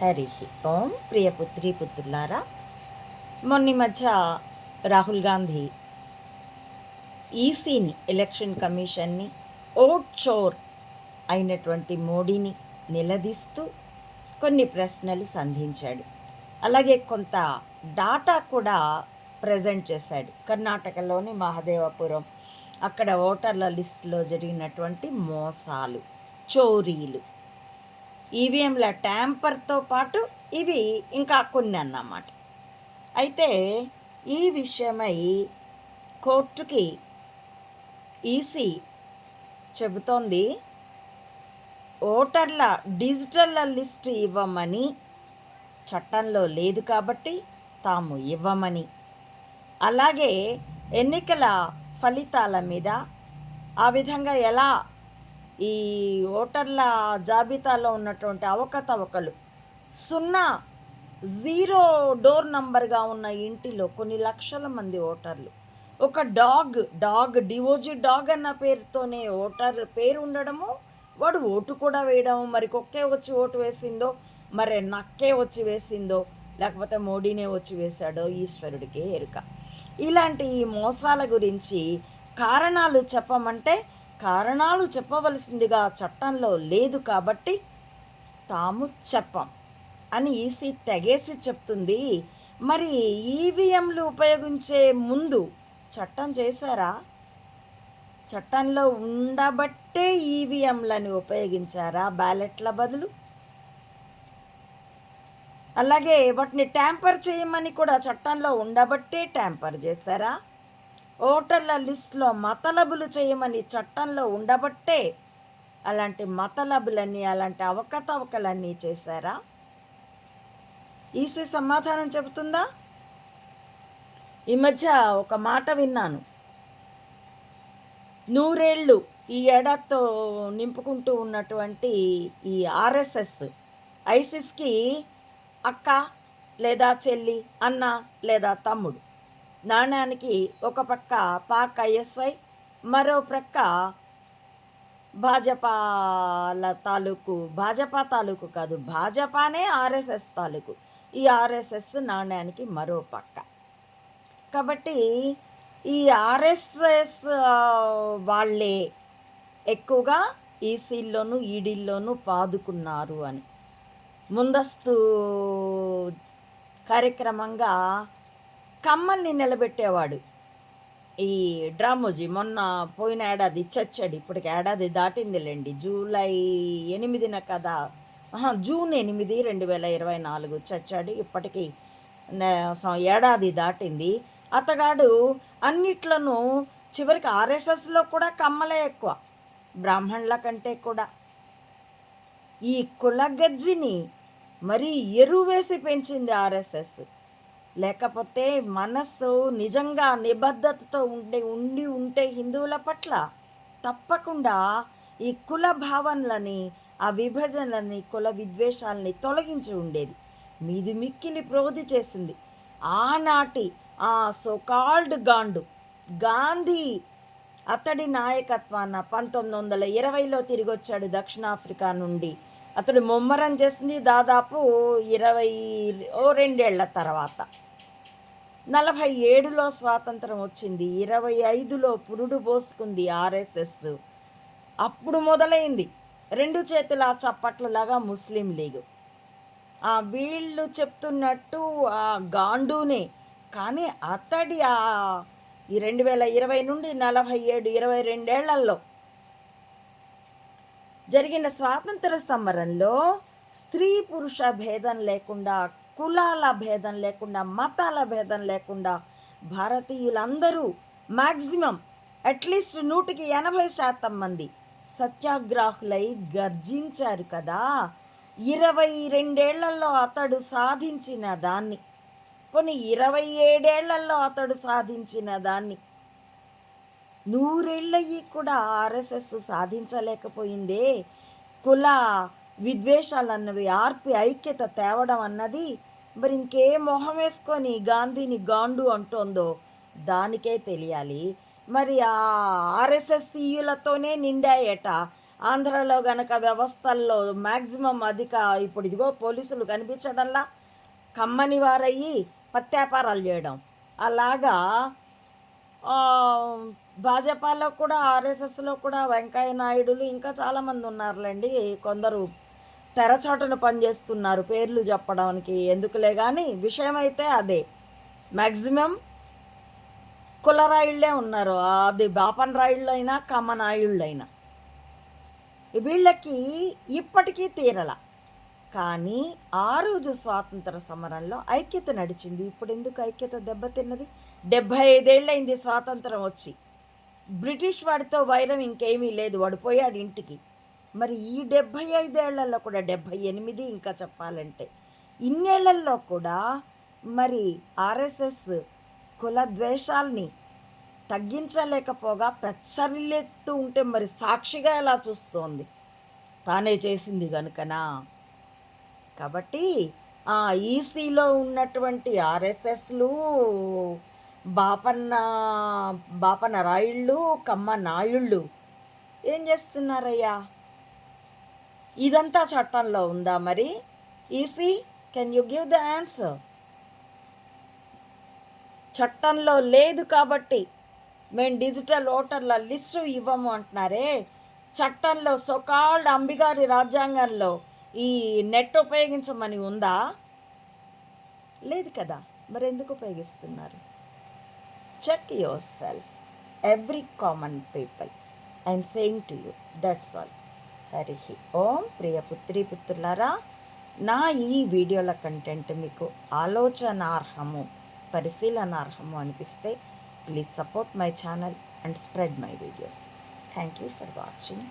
హరి ఓం ప్రియ పుత్రి పుత్రులారా మొన్న ఈ మధ్య రాహుల్ గాంధీ ఈసీని ఎలక్షన్ కమిషన్ని ఓట్ చోర్ అయినటువంటి మోడీని నిలదీస్తూ కొన్ని ప్రశ్నలు సంధించాడు. అలాగే కొంత డాటా కూడా ప్రజెంట్ చేశాడు. కర్ణాటకలోని మహదేవపురం అక్కడ ఓటర్ల లిస్టులో జరిగినటువంటి మోసాలు చోరీలు. ఈవీఎంల ట్యాంపర్తో పాటు ఇవి ఇంకా కొన్ని అన్నమాట. అయితే ఈ విషయమై కోర్టుకి ఈసీ చెబుతోంది ఓటర్ల డిజిటల్ లిస్ట్ ఇవ్వమని చట్టంలో లేదు కాబట్టి తాము ఇవ్వమని. అలాగే ఎన్నికల ఫలితాల మీద ఆ విధంగా ఎలా ఈ ఓటర్ల జాబితాలో ఉన్నటువంటి అవకతవకలు. సున్నా జీరో డోర్ నంబర్గా ఉన్న ఇంటిలో కొన్ని లక్షల మంది ఓటర్లు. ఒక డాగ్ డాగ్ డివోజీ డాగ్ అన్న పేరుతోనే ఓటర్ పేరు ఉండడము వాడు ఓటు కూడా వేయడము మరి కుక్కే వచ్చి ఓటు వేసిందో మరి నక్కే వచ్చి వేసిందో లేకపోతే మోడీనే వచ్చి వేశాడో ఈశ్వరుడికే ఎరుక. ఇలాంటి ఈ మోసాల గురించి కారణాలు చెప్పమంటే కారణాలు చెప్పవలసిందిగా చట్టంలో లేదు కాబట్టి తాము చెప్పం అని ఈసీ తెగేసి చెప్తుంది. మరి ఈవీఎంలు ఉపయోగించే ముందు చట్టం చేశారా? చట్టంలో ఉండబట్టే ఈవీఎంలను ఉపయోగించారా? బ్యాలెట్ల బదులు? అలాగే వాటిని ట్యాంపర్ చేయమని కూడా చట్టంలో ఉండబట్టే ట్యాంపర్ చేశారా? ఓటర్ల లిస్టులో మతలబులు చేయమని చట్టంలో ఉండబట్టే అలాంటి మతలబులన్నీ అలాంటి అవకతవకలన్నీ చేశారా? ఈసీ సమాధానం చెబుతుందా? ఈ మధ్య ఒక మాట విన్నాను. నూరేళ్ళు ఈ ఏడాదితో నింపుకుంటూ ఉన్నటువంటి ఈ ఆర్ఎస్ఎస్ ఐసిస్కి అక్క లేదా చెల్లి అన్న లేదా తమ్ముడు నాణ్యానికి ఒక పక్క పాక్ ఐఎస్వై మరో ప్రక్క భాజపాల తాలూకు భాజపా తాలూకు కాదు భాజపానే ఆర్ఎస్ఎస్ తాలూకు. ఈ ఆర్ఎస్ఎస్ నాణ్యానికి మరో పక్క. కాబట్టి ఈ ఆర్ఎస్ఎస్ వాళ్ళే ఎక్కువగా ఈసీల్లోనూ ఈడీల్లోనూ పాదుకున్నారు అని. ముందస్తు కార్యక్రమంగా కమ్మల్ని నిలబెట్టేవాడు. ఈ డ్రామోజీ మొన్న పోయిన ఏడాది చచ్చాడు ఇప్పటికి ఏడాది దాటిందిలేండి. జూలై ఎనిమిదిన కదా జూన్ ఎనిమిది రెండు వేల ఇరవై నాలుగు చచ్చాడు ఇప్పటికి నే- ఏడాది దాటింది. అతగాడు అన్నిట్లను చివరికి ఆర్ఎస్ఎస్లో కూడా కమ్మలే ఎక్కువ బ్రాహ్మణుల కంటే కూడా. ఈ కులగజ్జిని మరీ ఎరువేసి పెంచింది ఆర్ఎస్ఎస్. లేకపోతే మనస్సు నిజంగా నిబద్ధతతో ఉండే ఉండి ఉంటే హిందువుల పట్ల తప్పకుండా ఈ కుల భావనలని ఆ విభజనలని కుల విద్వేషాలని తొలగించి ఉండేది. మీది మిక్కిలి ప్రోధి చేసింది. ఆనాటి ఆ సోకాల్డ్ గాండు గాంధీ అతడి నాయకత్వాన పంతొమ్మిది వందల ఇరవైలో తిరిగి వచ్చాడు దక్షిణాఫ్రికా నుండి. అతడు ముమ్మరం చేసింది దాదాపు ఇరవై ఓ రెండేళ్ళ తర్వాత. నలభై ఏడులో స్వాతంత్రం వచ్చింది ఇరవై ఐదులో పురుడు పోసుకుంది ఆర్ఎస్ఎస్. అప్పుడు మొదలైంది. రెండు చేతుల చప్పట్లలాగా ముస్లిం లీగ్. ఆ వీళ్ళు చెప్తున్నట్టు ఆ గాండూనే కానీ అతడి ఆ ఈ రెండు వేల ఇరవై నుండి నలభై ఏడు ఇరవై రెండేళ్ళలో జరిగిన స్వాతంత్ర సమరంలో స్త్రీ పురుష భేదం లేకుండా కులాల భేదం లేకుండా మతాల భేదం లేకుండా భారతీయులందరూ మ్యాక్సిమం అట్లీస్ట్ నూటికి ఎనభై శాతం మంది సత్యాగ్రాహులై గర్జించారు కదా. ఇరవై రెండేళ్ళలో అతడు సాధించిన దాన్ని. కొన్ని ఇరవై ఏడేళ్ళలో అతడు సాధించిన దాన్ని నూరేళ్ళయ్యి కూడా ఆర్ఎస్ఎస్ సాధించలేకపోయిందే. కుల విద్వేషాలన్నవి ఆర్పి ఐక్యత తేవడం అన్నది మరి ఇంకే మొహం వేసుకొని గాంధీని గాండు అంటోందో దానికే తెలియాలి. మరి ఆ ఆర్ఎస్ఎస్ సీయులతోనే నిండాయట. ఆంధ్రలో గనక వ్యవస్థల్లో మ్యాక్సిమం అధిక ఇప్పుడు ఇదిగో పోలీసులు కనిపించడంలా కమ్మని వారయ్యి పత్యాపారాలు చేయడం. అలాగా భాజపాలో కూడా ఆర్ఎస్ఎస్లో కూడా వెంకయ్య నాయుడులు ఇంకా చాలామంది ఉన్నారులేండి. కొందరు తెరచాటున పనిచేస్తున్నారు పేర్లు చెప్పడానికి. ఎందుకులే కానీ విషయం అయితే అదే. మ్యాక్సిమం కులరాయుళ్ళే ఉన్నారు. అది బాపన్ రాయుళ్ళైనా కమ్మనాయుళ్ళైనా వీళ్ళకి ఇప్పటికీ తీరల. కానీ ఆ రోజు స్వాతంత్ర సమరంలో ఐక్యత నడిచింది. ఇప్పుడు ఎందుకు ఐక్యత దెబ్బతిన్నది? డెబ్భై ఐదేళ్ళైంది స్వాతంత్రం వచ్చి. బ్రిటిష్ వాడితో వైరం ఇంకేమీ లేదు. వాడు పోయాడు ఇంటికి. మరి ఈ డెబ్భై ఐదేళ్ళలో కూడా డెబ్భై ఎనిమిది ఇంకా చెప్పాలంటే ఇన్నేళ్ళలో కూడా మరి ఆర్ఎస్ఎస్ కుల ద్వేషాల్ని తగ్గించలేకపోగా పెచ్చరిల్లేట్టు ఉంటే మరి సాక్షిగా ఎలా చూస్తోంది? తానే చేసింది కనుకనా కాబట్టి ఆ ఈసీలో ఉన్నటువంటి ఆర్ఎస్ఎస్లు బాపన్న బాపన రాయుళ్ళు కమ్మ నాయుళ్ళు ఏం చేస్తున్నారయ్యా? ఇదంతా చట్టంలో ఉందా మరి? EC can you give the answer చట్టంలో లేదు కాబట్టి మేము డిజిటల్ ఓటర్ల లిస్టు ఇవ్వము అంటున్నారే. చట్టంలో సొకాల్డ్ అంబిగారి రాజ్యాంగంలో ఈ నెట్ ఉపయోగించమని ఉందా? లేదు కదా మరి ఎందుకు ఉపయోగిస్తున్నారు? Check your self every common people I'm saying to you that's all Hari Om ప్రియ పుత్రి పుత్రులారా నా ఈ వీడియోల కంటెంట్ మీకు ఆలోచనార్హము పరిశీలనార్హము అనిపిస్తే please support my channel and spread my videos thank you for watching